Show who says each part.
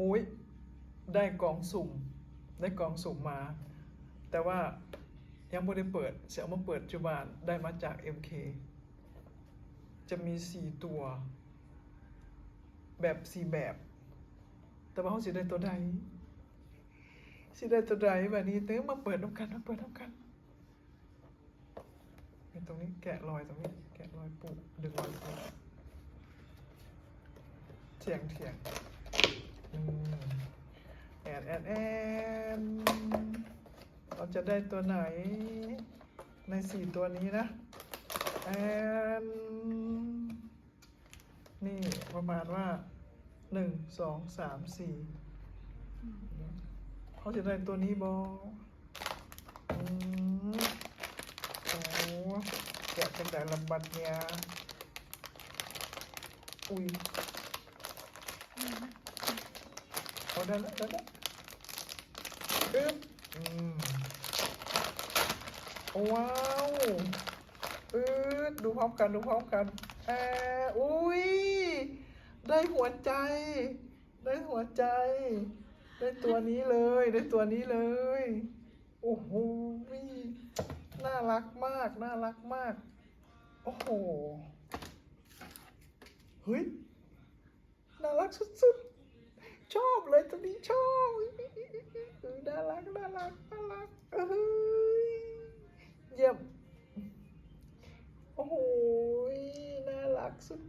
Speaker 1: อุ้ยได้กล่องสุ่ม ได้กล่องสุ่มมา แต่ว่ายังไม่ได้เปิดเสียเอามาเปิดจุบานได้มาจาก MK จะมีสี่ตัว แบบสี่แบบ แต่ว่าเขาสิได้ตัวใดสิได้ตัวใดแบบนี้เต้มาเปิดน้ำกันมาเปิดน้ำกันตรงนี้แกะรอยตรงนี้แกะรอยปูดึงรอยปูเถียงเถียง แอนแอนแอนเราจะได้ตัวไหนในสี่ตัวนี้นะแอนนี่ประมาณว่าหนึ่งสองสามสี่เขาจะได้ตัวนี้บอโอ้แกะจากแต่ลำบัดเนี่ยอุ้ยเอได้แล้วได้แล้วปึ๊บอืมว้าวปื๊ดดูพร้อมกันดูพร้อมกันแอร์อุ้ยได้หัวใจ ได้หัวใจ ได้ตัวนี้เลย ได้ตัวนี้เลย โอ้โหน่ารักมาก น่ารักมาก โอ้โห เฮ้ย น่ารักสุดๆ ชอบเลยตัวนี้ชอบน่ารักน่ารักน่ารักเฮ้ยเยี่ยมโอ้โหน่ารักสุด